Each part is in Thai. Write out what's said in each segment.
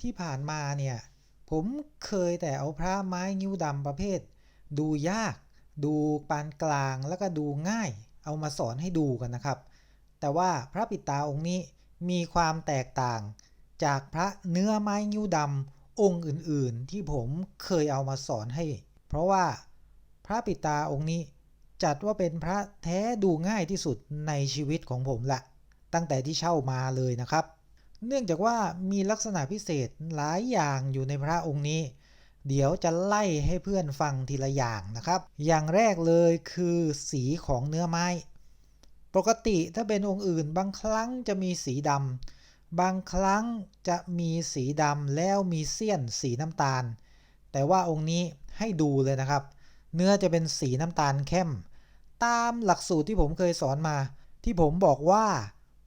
ที่ผ่านมาเนี่ย ผมเคยแต่เอาพระไม้งิ้วดำประเภท ดูยาก ดูปานกลางแล้วก็ดูง่าย เอามาสอนให้ดูกันนะครับ แต่ว่าพระปิตาองค์นี้มีความแตกต่างจากพระเนื้อไม้งิ้วดำองค์อื่นๆ ที่ผมเคยเอามาสอนให้ เพราะว่าพระปิตาองค์นี้จัดว่าเป็นพระแท้ดูง่ายที่สุดในชีวิตของผมละตั้งแต่ที่เช่ามาเลยนะครับ เนื่องจากว่ามีลักษณะพิเศษหลายอย่างอยู่ในพระองค์นี้ เดี๋ยวจะไล่ให้เพื่อนฟังทีละอย่างนะครับ อย่างแรกเลยคือสีของเนื้อไม้ ปกติถ้าเป็นองค์อื่น บางครั้งจะมีสีดำบางครั้งจะมีสีดำแล้วมีเสี้ยนสีน้ำตาล แต่ว่าองค์นี้ให้ดูเลยนะครับ เนื้อจะเป็นสีน้ำตาลเข้ม ตามหลักสูตรที่ผมเคยสอนมา ที่ผมบอกว่า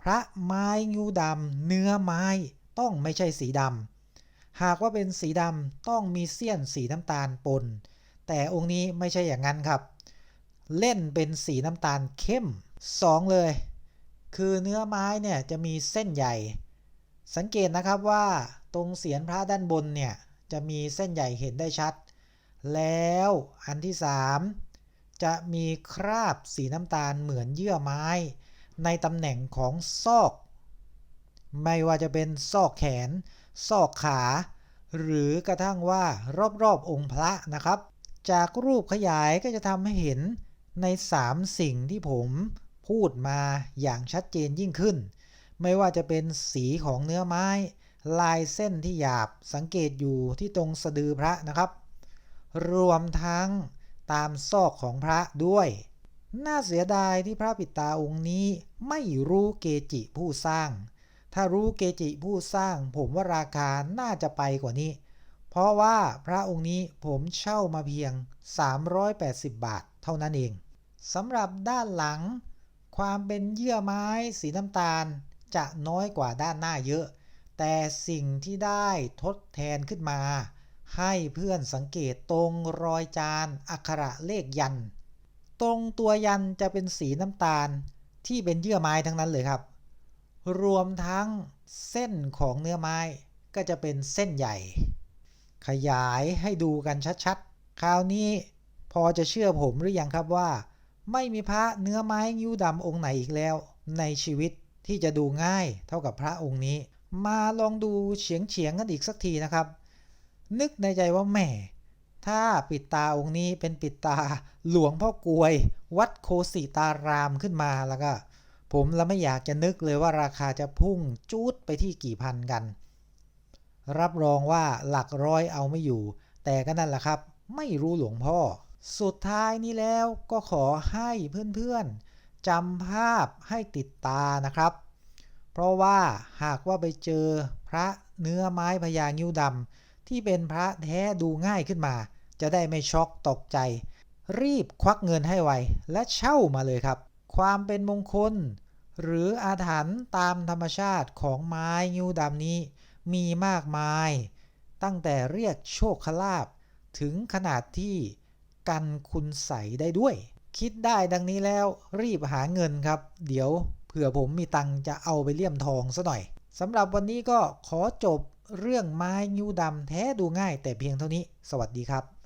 พระไม้งูดำเนื้อไม้ต้องไม่ใช่สีดำหากว่าเป็นสีดำต้องมีเสี้ยนสีน้ำตาลปน แต่องค์นี้ไม่ใช่อย่างนั้นครับ เล่นเป็นสีน้ำตาลเข้มสองเลย คือเนื้อไม้เนี่ยจะมีเส้นใหญ่ สังเกตนะครับว่าตรงเสียนพระด้านบนเนี่ยจะมีเส้นใหญ่เห็นได้ชัด แล้วอันที่สามจะมีคราบสีน้ำตาลเหมือนเยื่อไม้ ในตำแหน่งของซอก ไม่ว่าจะเป็นซอกแขน ซอกขา หรือกระทั่งว่ารอบๆอองค์พระนะครับ จากรูปขยายก็จะทำให้เห็นใน 3 สิ่งที่ผมพูดมาอย่างชัดเจนยิ่งขึ้น ไม่ว่าจะเป็นสีของเนื้อไม้ ลายเส้นที่หยาบสังเกตอยู่ที่ตรงสะดือพระนะครับ รวมทั้งตามซอกของพระด้วย น่าเสียดายที่พระปิตาองค์นี้ไม่รู้เกจิผู้สร้าง ถ้ารู้เกจิผู้สร้าง ผมว่าราคาน่าจะไปกว่านี้ เพราะว่าพระองค์นี้ผมเช่ามาเพียง 380 บาทเท่านั้นเองสำหรับด้านหลัง ความเป็นเยื่อไม้สีน้ำตาลจะน้อยกว่าด้านหน้าเยอะ แต่สิ่งที่ได้ทดแทนขึ้นมา ให้เพื่อนสังเกตตรงรอยจานอักขระเลขยันต รงตัวยันจะเป็นสีน้ำตาลที่เป็นเยื่อไม้ทั้งนั้นเลยครับ รวมทั้งเส้นของเนื้อไม้ก็จะเป็นเส้นใหญ่ ขยายให้ดูกันชัดๆ คราวนี้พอจะเชื่อผมหรือยังครับว่า ไม่มีพระเนื้อไม้ยิ้วดำองค์ไหนอีกแล้ว ในชีวิตที่จะดูง่ายเท่ากับพระองค์นี้ มาลองดูเฉียงเฉียงกันอีกสักทีนะครับ นึกในใจว่าแหม ถ้าปิดตาองค์นี้เป็นปิดตาหลวงพ่อกวย วัดโคสิตารามขึ้นมาแล้วก็ ผมละไม่อยากจะนึกเลยว่าราคาจะพุ่งจูดไปที่กี่พันกัน รับรองว่าหลักร้อยเอาไม่อยู่ แต่ก็นั่นแหละครับ ไม่รู้หลวงพ่อ สุดท้ายนี้แล้วก็ขอให้เพื่อนๆจำภาพให้ติดตานะครับ เพราะว่าหากว่าไปเจอพระเนื้อไม้พญางิ้วดำ ที่เป็นพระแท้ดูง่ายขึ้นมา จะได้ไม่ช็อกตกใจ รีบควักเงินให้ไว และเช่ามาเลยครับ ความเป็นมงคล หรืออาถรรพ์ตามธรรมชาติของไม้งิ้วดำนี้ มีมากมาย ตั้งแต่เรียกโชคลาภถึงขนาดที่กันคุณใสได้ด้วย คิดได้ดังนี้แล้วรีบหาเงินครับ เดี๋ยวเผื่อผมมีตังจะเอาไปเลี่ยมทองซะหน่อยสำหรับวันนี้ก็ขอจบ เรื่องไม้นิ้วดำแท้ดูง่ายแต่เพียงเท่านี้ สวัสดีครับ